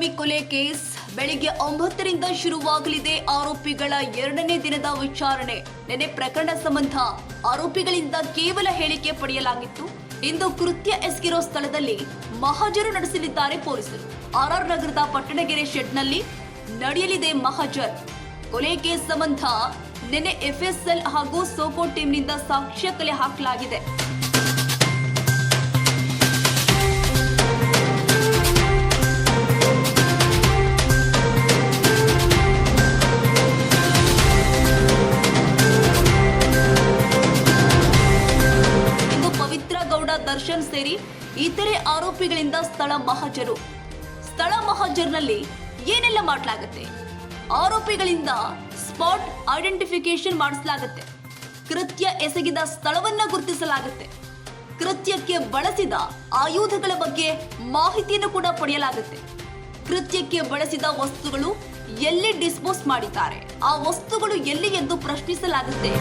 ಸ್ವಾಮಿ ಕೊಲೆ ಕೇಸ್ ಬೆಳಿಗ್ಗೆ ಒಂಬತ್ತರಿಂದ ಶುರುವಾಗಲಿದೆ. ಆರೋಪಿಗಳ ಎರಡನೇ ದಿನದ ವಿಚಾರಣೆ. ನೆನೆ ಪ್ರಕರಣ ಸಂಬಂಧ ಆರೋಪಿಗಳಿಂದ ಕೇವಲ ಹೇಳಿಕೆ ಪಡೆಯಲಾಗಿತ್ತು. ಇಂದು ಕೃತ್ಯ ಎಸಗಿರೋ ಸ್ಥಳದಲ್ಲಿ ಮಹಾಜರು ನಡೆಸಲಿದ್ದಾರೆ ಪೊಲೀಸರು. ಆರ್ಆರ್ ನಗರದ ಪಟ್ಟಣಗೆರೆ ಶೆಡ್ನಲ್ಲಿ ನಡೆಯಲಿದೆ ಮಹಾಜರ್. ಕೊಲೆ ಕೇಸ್ ಸಂಬಂಧ ನೆನೆ ಎಫ್ಎಸ್ಎಲ್ ಹಾಗೂ ಸೋಪೋ ಟೀಮ್ನಿಂದ ಸಾಕ್ಷ್ಯ ಕಲೆ ಹಾಕಲಾಗಿದೆ. ಸ್ಥಳ ಮಹಜರ್ನಲ್ಲಿ ಏನೆಲ್ಲ ಮಾಡಲಾಗುತ್ತೆ? ಆರೋಪಿಗಳಿಂದ ಸ್ಪಾಟ್ ಐಡೆಂಟಿಫಿಕೇಶನ್ ಮಾಡಿಸಲಾಗುತ್ತೆ. ಕೃತ್ಯ ಎಸಗಿದ ಸ್ಥಳವನ್ನ ಗುರುತಿಸಲಾಗುತ್ತೆ. ಕೃತ್ಯಕ್ಕೆ ಬಳಸಿದ ಆಯುಧಗಳ ಬಗ್ಗೆ ಮಾಹಿತಿಯನ್ನು ಕೂಡ ಪಡೆಯಲಾಗುತ್ತೆ. ಕೃತ್ಯಕ್ಕೆ ಬಳಸಿದ ವಸ್ತುಗಳು ಎಲ್ಲಿ ಡಿಸ್ಪೋಸ್ ಮಾಡಿದ್ದಾರೆ? ಆ ವಸ್ತುಗಳು ಎಲ್ಲಿ ಎಂದು ಪ್ರಶ್ನಿಸಲಾಗುತ್ತೆ.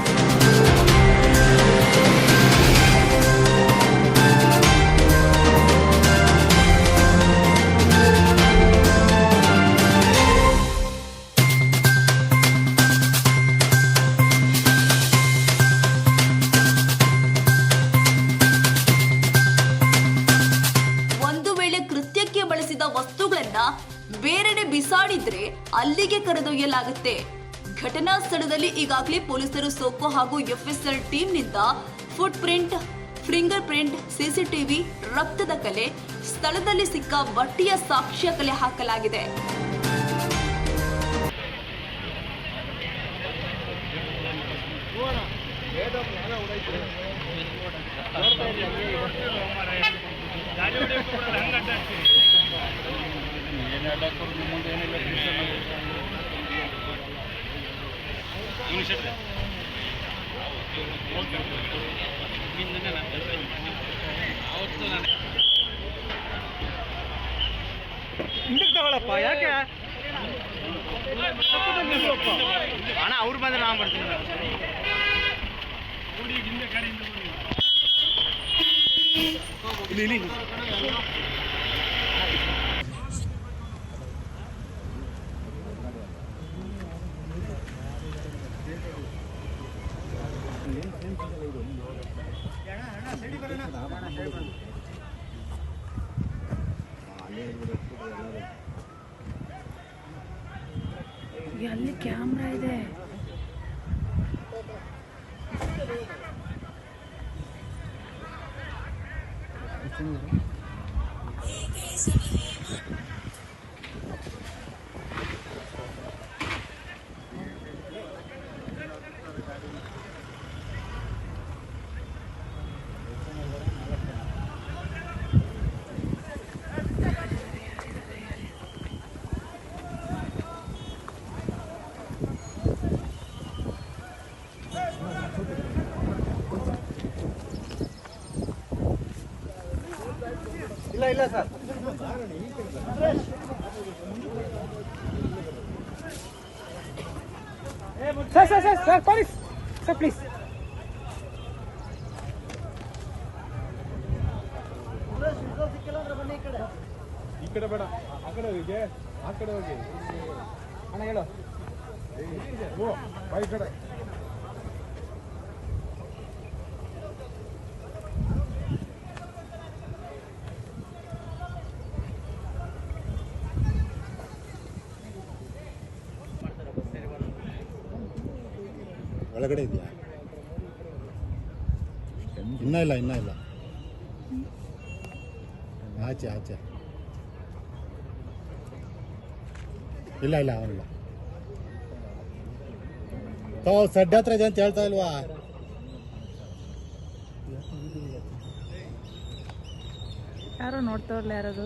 ವಸ್ತುಗಳನ್ನ ಬೇರೆಡೆ ಬಿಸಾಡಿದ್ರೆ ಅಲ್ಲಿಗೆ ಕರೆದೊಯ್ಯಲಾಗುತ್ತೆ. ಘಟನಾ ಸ್ಥಳದಲ್ಲಿ ಈಗಾಗಲೇ ಪೊಲೀಸರು ಸೋಕೋ ಹಾಗೂ ಎಫ್ಎಸ್ಎಲ್ ಟೀಮ್ನಿಂದ footprint fingerprint CCTV, ರಕ್ತದ ಕಲೆ, ಸ್ಥಳದಲ್ಲಿ ಸಿಕ್ಕ ಬಟ್ಟೆಯ ಸಾಕ್ಷ್ಯ ಕಲೆ ಹಾಕಲಾಗಿದೆ. ತಗೊಳಪ್ಪ ಯಾಕೆ? ಅಣ್ಣ ಅವ್ರು ಬಂದ್ರೆ ನಾವು ಬರ್ತೀನಿ. ಇಲ್ಲಿ. ಇಲ್ಲಿ ಅಲ್ಲಿ ಕ್ಯಾಮ್ರಾ ಇದೆ ಇಲ್ಲ ಇಲ್ಲ sir. Sir sir sir sir police. Sir please. ಈ ಕಡೆ ಬೇಡ. ಆ ಕಡೆ ಹೋಗಿ ಆ ಕಡೆ ಹೋಗಿ. ಅಣ್ಣ ಹೇಳು. ಓ ಬೈ ಕಡೆ. ಒಳಗಡೆ ಇದೆಯಾ? ಇನ್ನ ಇಲ್ಲ ಇನ್ನ ಇಲ್ಲ. ಆಚೆ ಆಚೆ. ಇಲ್ಲ ಇಲ್ಲ ಅವನಿಲ್ಲ ತಾವು ಸಡ್ಡ ಹತ್ರ ಇದೆ ಅಂತ ಹೇಳ್ತಾ ಇಲ್ವಾ? ಯಾರೋ ನೋಡ್ತಾವ್ರಲ್ಲ ಯಾರದು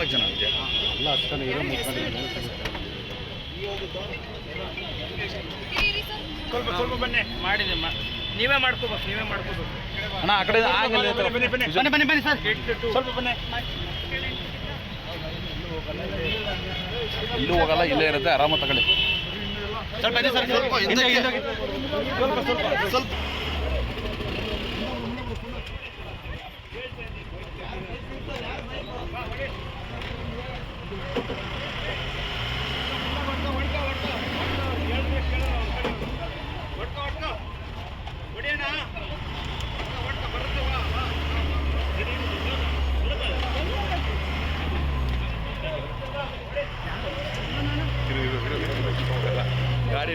ನಾಲ್ಕು ಜನ ಇದೆ ಸ್ವಲ್ಪ ಸ್ವಲ್ಪ ಬನ್ನಿ ಮಾಡಿದೆ ನೀವೇ ಮಾಡ್ಕೋಬೇಕು ನೀವೇ ಮಾಡ್ಕೋಬೇಕು. ಅಣ್ಣ ಆ ಕಡೆ ಆಗಲ್ಲ ಬನ್ನಿ ಬನ್ನಿ ಬನ್ನಿ ಬನ್ನಿ ಬನ್ನಿ ಸರ್. ಸ್ವಲ್ಪ ಬನ್ನಿ. ಇಲ್ಲೂ ಹೋಗಲ್ಲ ಇಲ್ಲೇ ಇರುತ್ತೆ ಆರಾಮ ತಗೊಳ್ಳಿ. ಸ್ವಲ್ಪ ಸ್ವಲ್ಪ ಸ್ವಲ್ಪ.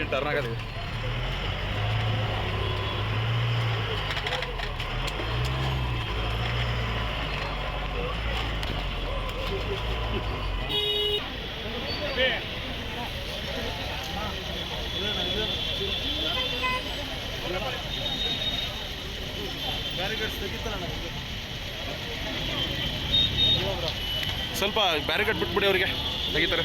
ಗಾಡಿ ಟರ್ನ್ ಆಗದೆ ಸ್ವಲ್ಪ ಬ್ಯಾರಿಕೇಡ್ ಬಿಟ್ಬಿಡಿ ಅವರಿಗೆ. ತೆಗಿತಾರೆ.